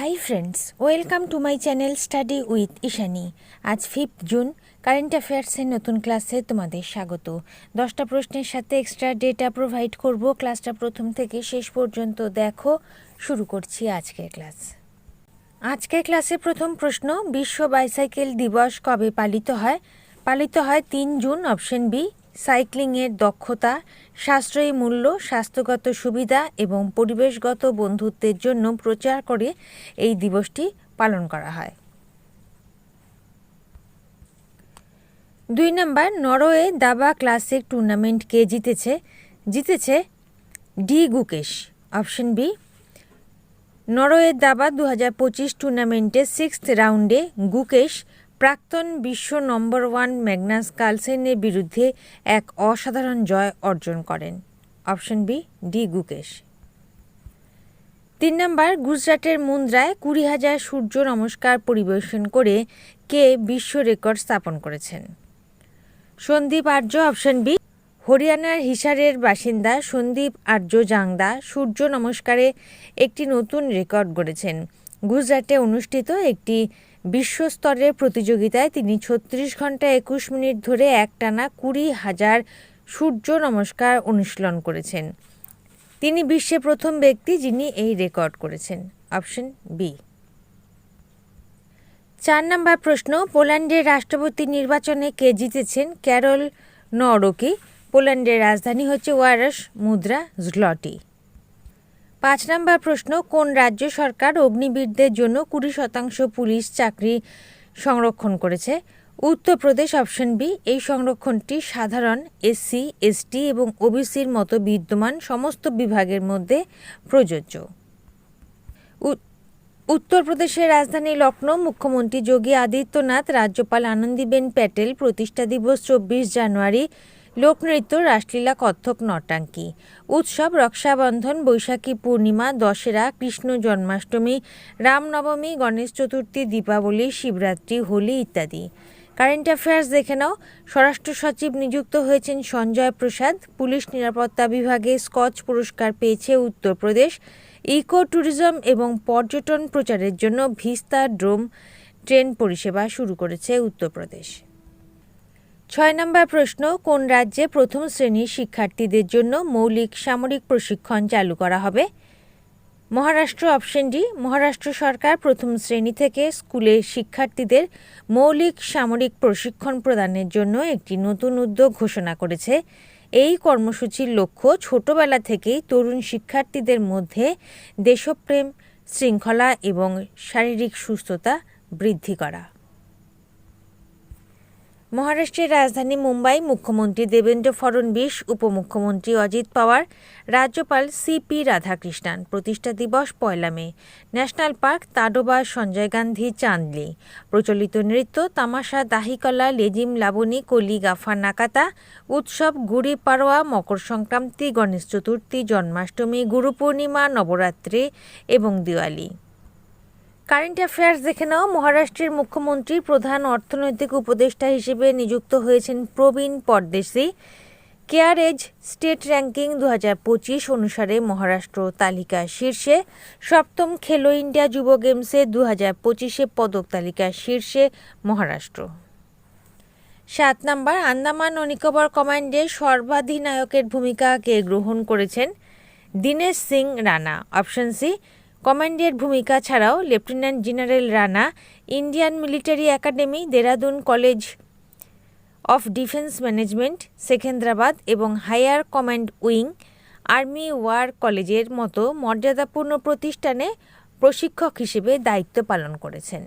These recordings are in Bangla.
Hi friends welcome to my channel study with Ishani আজ ফিফথ জুন কারেন্ট অ্যাফেয়ার্সের নতুন ক্লাসে তোমাদের স্বাগত। দশটা প্রশ্নের সাথে এক্সট্রা ডেটা প্রোভাইড করব। ক্লাসটা প্রথম থেকে শেষ পর্যন্ত দেখো। শুরু করছি আজকের ক্লাস আজকের ক্লাসে প্রথম প্রশ্ন, বিশ্ব বাইসাইকেল দিবস কবে পালিত হয়? পালিত হয় তিন জুন অপশন বি সাইক্লিংয়ের দক্ষতা, সাশ্রয়ী মূল্য, স্বাস্থ্যগত সুবিধা এবং পরিবেশগত বন্ধুত্বের জন্য প্রচার করে এই দিবসটি পালন করা হয়। দুই নম্বর, নরওয়ে দাবা ক্লাসিক টুর্নামেন্ট কে জিতেছে জিতেছে ডি গুকেশ। অপশন বি নরওয়ের দাবা দু হাজার পঁচিশ টুর্নামেন্টে সিক্সথ রাউন্ডে গুকেশ প্রাক্তন বিশ্ব নম্বর ওয়ান ম্যাগনাস কালসেনের বিরুদ্ধে এক অসাধারণ জয় অর্জন করেন। Option B, D, Gukesh. তিন নম্বর, গুজরাটের মুন্দ্রায় কুড়ি হাজার সূর্য নমস্কার পরিবেশন করে কে বিশ্ব রেকর্ড স্থাপন করেছেন? সন্দীপ আর্য, অপশন বি, হরিয়ানার হিসারের বাসিন্দা সন্দীপ আর্য জাংদা সূর্য নমস্কারে একটি নতুন রেকর্ড গড়েছেন। গুজরাটে অনুষ্ঠিত একটি বিশ্বস্তরের প্রতিযোগিতায় তিনি ছত্রিশ ঘণ্টা একুশ মিনিট ধরে একটানা কুড়ি হাজার সূর্য নমস্কার অনুশীলন করেছেন। তিনি বিশ্বে প্রথম ব্যক্তি যিনি এই রেকর্ড করেছেন। Option B. চার নম্বর প্রশ্ন, পোল্যান্ডের রাষ্ট্রপতি নির্বাচনে কে জিতেছেন? Karol Nawrocki. পোল্যান্ডের রাজধানী হচ্ছে ওয়ারস মুদ্রা জলটি। পাঁচ নম্বর প্রশ্ন, কোন রাজ্য সরকার অগ্নিবীরদের জন্য কুড়ি শতাংশ পুলিশ চাকরি সংরক্ষণ করেছে? উত্তরপ্রদেশ অপশন বি, এই সংরক্ষণটি সাধারণ এসসি, এসটি এবং ওবিসির মতো বিদ্যমান সমস্ত বিভাগের মধ্যে প্রযোজ্য। উত্তরপ্রদেশের রাজধানী লখনৌ মুখ্যমন্ত্রী যোগী আদিত্যনাথ, রাজ্যপাল আনন্দীবেন প্যাটেল, প্রতিষ্ঠা দিবস চব্বিশ জানুয়ারি লোকনৃত্য, রাসলীলা, কত্থক, নটাঙ্কি। উৎসব, রক্ষাবন্ধন, বৈশাখী পূর্ণিমা, দশেরা, কৃষ্ণ জন্মাষ্টমী, রামনবমী, গণেশ চতুর্থী, দীপাবলি, শিবরাত্রি, হোলি ইত্যাদি। কারেন্ট অ্যাফেয়ার্স দেখে নাও। স্বরাষ্ট্র সচিব নিযুক্ত হয়েছেন সঞ্জয় প্রসাদ। পুলিশ নিরাপত্তা বিভাগে স্কচ পুরস্কার পেয়েছে উত্তরপ্রদেশ। ইকো ট্যুরিজম এবং পর্যটন প্রচারের জন্য ভিস্তা ড্রোম ট্রেন পরিষেবা শুরু করেছে উত্তরপ্রদেশ। ছয় নম্বর প্রশ্ন, কোন রাজ্যে প্রথম শ্রেণির শিক্ষার্থীদের জন্য মৌলিক সামরিক প্রশিক্ষণ চালু করা হবে? মহারাষ্ট্র অপশন ডি, মহারাষ্ট্র সরকার প্রথম শ্রেণি থেকে স্কুলের শিক্ষার্থীদের মৌলিক সামরিক প্রশিক্ষণ প্রদানের জন্য একটি নতুন উদ্যোগ ঘোষণা করেছে। এই কর্মসূচির লক্ষ্য ছোটবেলা থেকেই তরুণ শিক্ষার্থীদের মধ্যে দেশপ্রেম, শৃঙ্খলা এবং শারীরিক সুস্থতা বৃদ্ধি করা। মহারাষ্ট্রের রাজধানী মুম্বাই মুখ্যমন্ত্রী দেবেন্দ্র ফডণবীস উপমুখ্যমন্ত্রী অজিত পাওয়ার, রাজ্যপাল সিপি রাধাকৃষ্ণান, প্রতিষ্ঠা দিবস পয়লা May, national park Tadoba Sanjay Gandhi Chandoli, প্রচলিত নৃত্য তামাশা দাহিকলা, লেজিম লাবণী, কলি গাফা নাকাতা, উৎসব গুড়ি পাড়োয়া, মকর সংক্রান্তি, গণেশ চতুর্থী, জন্মাষ্টমী গুরু পূর্ণিমা নবরাত্রি এবং দিওয়ালি। কারেন্ট অ্যাফেয়ার্স দেখে নাও। মহারাষ্ট্রের মুখ্যমন্ত্রী, প্রধান অর্থনৈতিক উপদেষ্টা হিসেবে নিযুক্ত হয়েছেন Praveen Pardeshi. CARE Edge state ranking দু পঁচিশ অনুসারে মহারাষ্ট্র তালিকা শীর্ষে। সপ্তম খেলো ইন্ডিয়া যুব গেমসে দু হাজার পঁচিশে পদক তালিকা শীর্ষে মহারাষ্ট্র। সাত নম্বর, আন্দামান ও নিকোবর কমান্ডে সর্বাধিনায়কের ভূমিকা কে গ্রহণ করেছেন দীনেশ সিং রানা। অপশন সি কমান্ডের ভূমিকা ছাড়াও lieutenant general Rana, Indian military academy, Dehradun college of defence management, Secunderabad এবং higher command wing, army war কলেজের মতো মর্যাদাপূর্ণ প্রতিষ্ঠানে প্রশিক্ষক হিসেবে দায়িত্ব পালন করেছেন।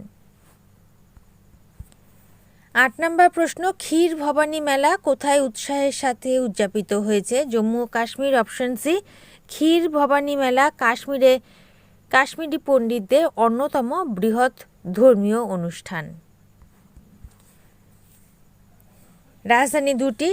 আট নম্বর প্রশ্ন, ক্ষীর ভবানী মেলা কোথায় উৎসাহের সাথে উদযাপিত হয়েছে? জম্মু ও কাশ্মীর অপশন সি, ক্ষীর ভবানী মেলা কাশ্মীরে কাশ্মীরি পণ্ডিতদের অন্যতম বৃহৎ ধর্মীয় অনুষ্ঠান। রাজধানী দুটি,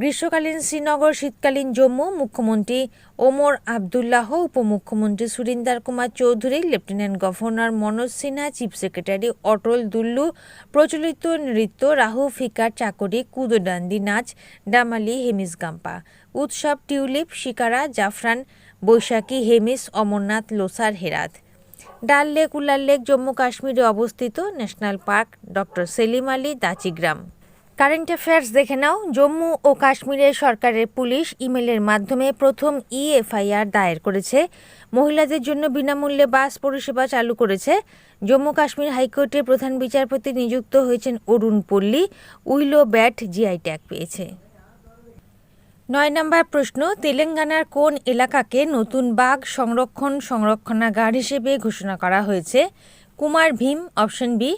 গ্রীষ্মকালীন শ্রীনগর, শীতকালীন জম্মু, মুখ্যমন্ত্রী ওমর আবদুল্লাহ, উপমুখ্যমন্ত্রী Surinder Kumar Chaudhary, lieutenant governor Manoj Sinha, chief secretary Atal Dullu, প্রচলিত নৃত্য রাহু ফিকার চাকরি কুদোডান্দি নাচ, ডামালি হেমিস গাম্পা, উৎসব টিউলিপ, শিকারা, জাফরান বৈশাখী হেমিস, অমরনাথ, লোসার, হেরাত। ডাল লেক, উলার লেক, জম্মু কাশ্মীরে অবস্থিত national park, doctor Salim Ali Dachigam current affairs দেখে নাও। জম্মু ও কাশ্মীরের সরকারের পুলিশ ইমেলের মাধ্যমে প্রথম ইএফআইআর দায়ের করেছে। মহিলাদের জন্য বিনামূল্যে বাস পরিষেবা চালু করেছে। জম্মু কাশ্মীর হাইকোর্টের প্রধান বিচারপতি নিযুক্ত হয়েছেন অরুণ পল্লী। উইলো ব্যাট জিআই ট্যাগ পেয়েছে। নয় নম্বর প্রশ্ন, তেলেঙ্গানার কোন এলাকাকে নতুন বাঘ সংরক্ষণ সংরক্ষণাগার হিসেবে ঘোষণা করা হয়েছে? কুমার ভীম, অপশন বি,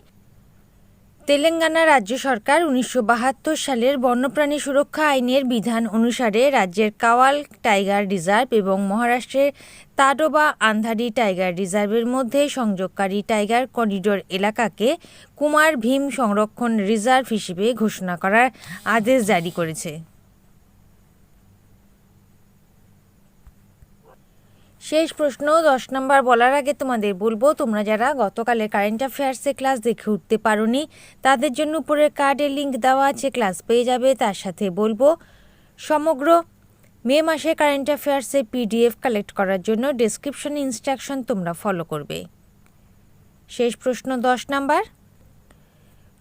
তেলেঙ্গানা রাজ্য সরকার উনিশশো বাহাত্তর সালের বন্যপ্রাণী সুরক্ষা আইনের বিধান অনুসারে রাজ্যের কাওয়াল টাইগার রিজার্ভ এবং মহারাষ্ট্রের তাডোবা আন্ধারি টাইগার রিজার্ভের মধ্যে সংযোগকারী টাইগার করিডোর এলাকাকে কুমার ভীম সংরক্ষণ রিজার্ভ হিসেবে ঘোষণা করার আদেশ জারি করেছে। শেষ প্রশ্ন, দশ নম্বর বলার আগে তোমাদের বলব, তোমরা যারা গতকালের কারেন্ট অ্যাফেয়ার্সে ক্লাস দেখে উঠতে পারোনি, তাদের জন্য উপরের কার্ডে লিঙ্ক দেওয়া আছে ক্লাস পেয়ে যাবে, তার সাথে বলব, সমগ্র মে মাসে কারেন্ট অ্যাফেয়ার্সে পিডিএফ কালেক্ট করার জন্য ডেসক্রিপশনে ইনস্ট্রাকশন তোমরা ফলো করবে। শেষ প্রশ্ন, দশ নাম্বার,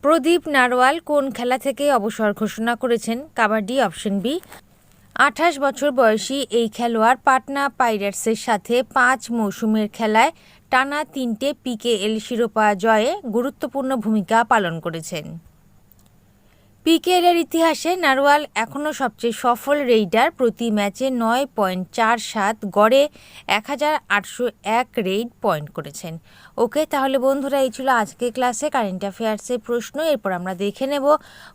প্রদীপ নারওয়াল কোন খেলা থেকে অবসর ঘোষণা করেছেন? কাবাডি অপশন বি আঠাশ বছর বয়সী এই খেলোয়াড় পাটনা পাইরেটসের সাথে পাঁচ মৌসুমের খেলায় টানা তিনটে পিকেএল শিরোপা জয়ে গুরুত্বপূর্ণ ভূমিকা পালন করেছেন। পিকেএলের ইতিহাসে নারওয়াল এখনও সবচেয়ে সফল রেইডার। প্রতি ম্যাচে নয় পয়েন্ট চার সাত গড়ে এক হাজার আটশো এক রেইড পয়েন্ট করেছেন। ওকে তাহলে বন্ধুরা, এই ছিল আজকে ক্লাসে কারেন্ট অ্যাফেয়ার্সের প্রশ্ন। এরপর আমরা দেখে নেব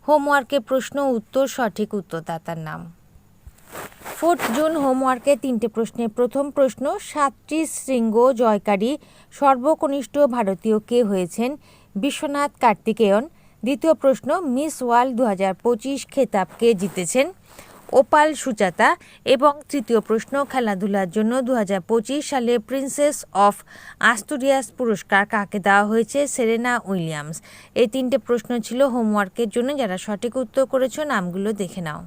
হোমওয়ার্কের প্রশ্ন, উত্তর, সঠিক উত্তরদাতার নাম। ফোর্থ জুন হোমওয়ার্কে তিনটে প্রশ্নের প্রথম প্রশ্ন, সাতটি শৃঙ্গ জয়কারী, সর্বকনিষ্ঠ ভারতীয় কে হয়েছেন বিশ্বনাথ কার্তিকেয়ন? দ্বিতীয় প্রশ্ন, মিস ওয়ার্ল্ড দু হাজার পঁচিশ খেতাবকে জিতেছেন? ওপাল সুচাতা এবং তৃতীয় প্রশ্ন, খেলাধুলার জন্য দু হাজার পঁচিশ সালে প্রিন্সেস অফ আস্তুরিয়াস পুরস্কার কাকে দেওয়া হয়েছে? Serena Williams. এই তিনটে প্রশ্ন ছিল হোমওয়ার্কের জন্য। যারা সঠিক উত্তর করেছ, নামগুলো দেখে নাও।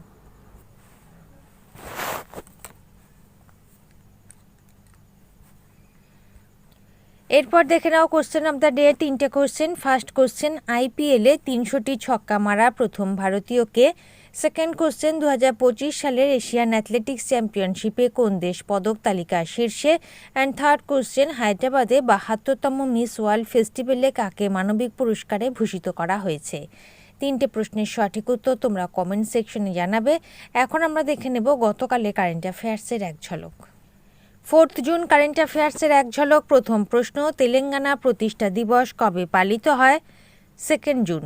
এরপর দেখে নাও কোশ্চেন অফ দ্য ডে তিনটে কোশ্চেন ফার্স্ট কোশ্চেন আইপিএলে তিনশোটি ছক্কা মারা প্রথম ভারতীয়কে। সেকেন্ড কোশ্চেন দু পঁচিশ সালের এশিয়ান অ্যাথলেটিক্স চ্যাম্পিয়নশিপে কোন দেশ পদক তালিকার শীর্ষে? অ্যান্ড থার্ড কোশ্চেন হায়দ্রাবাদে বাহাত্তরতম মিস ওয়ার্ল্ড ফেস্টিভ্যালে কাকে মানবিক পুরস্কারে ভূষিত করা হয়েছে? তিনটে প্রশ্নের সঠিক উত্তর তোমরা কমেন্ট সেকশনে জানাবে। এখন আমরা দেখে নেব গতকালে কারেন্ট অ্যাফেয়ার্সের এক ঝলক। ফোর্থ জুন কারেন্ট অ্যাফেয়ার্সের এক ঝলক প্রথম প্রশ্ন, তেলেঙ্গানা প্রতিষ্ঠা দিবস কবে পালিত হয়? Second June.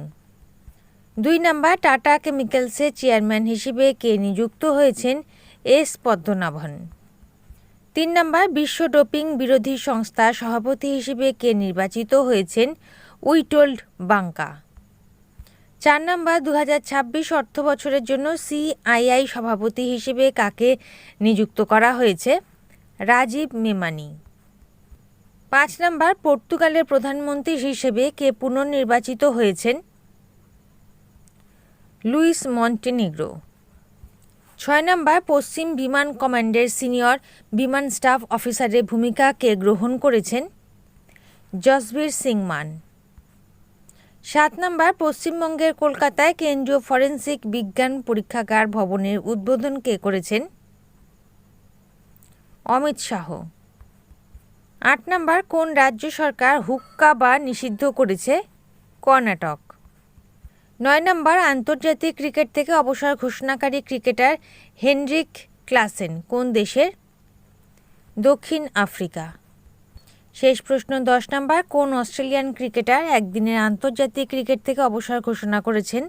দুই নাম্বার, টাটা কেমিক্যালসের চেয়ারম্যান হিসেবে কে নিযুক্ত হয়েছেন? এস পদ্মনাভন। তিন নাম্বার, বিশ্ব ডোপিং বিরোধী সংস্থার সভাপতি হিসেবে কে নির্বাচিত হয়েছেন? Witold Banka. চার নাম্বার দু হাজার ছাব্বিশ অর্থ বছরের জন্য সিআইআই সভাপতি হিসেবে কাকে নিযুক্ত করা হয়েছে? রাজীব মেমানি। পাঁচ নম্বর, পর্তুগালের প্রধানমন্ত্রী হিসেবে কে পুনর্নির্বাচিত হয়েছেন? Luis Montenegro. ছয় নম্বর, পশ্চিম বিমান কমান্ডের সিনিয়র বিমান স্টাফ অফিসারের ভূমিকা কে গ্রহণ করেছেন? জসবীর সিং মান সাত নম্বর, পশ্চিমবঙ্গের কলকাতায় কেন্দ্রীয় ফরেন্সিক বিজ্ঞান পরীক্ষাগার ভবনের উদ্বোধন কে করেছেন? অমিত শাহ। আট নম্বর, কোন রাজ্য সরকার হুক্কা বা নিষিদ্ধ করেছে? কর্ণাটক। নয় নম্বর, আন্তর্জাতিক ক্রিকেট থেকে অবসর ঘোষণাকারী ক্রিকেটার হেনরিক ক্লাসেন কোন দেশের? দক্ষিণ আফ্রিকা। শেষ প্রশ্ন, দশ নম্বর, কোন অস্ট্রেলিয়ান ক্রিকেটার একদিনের আন্তর্জাতিক ক্রিকেট থেকে অবসর ঘোষণা করেছেন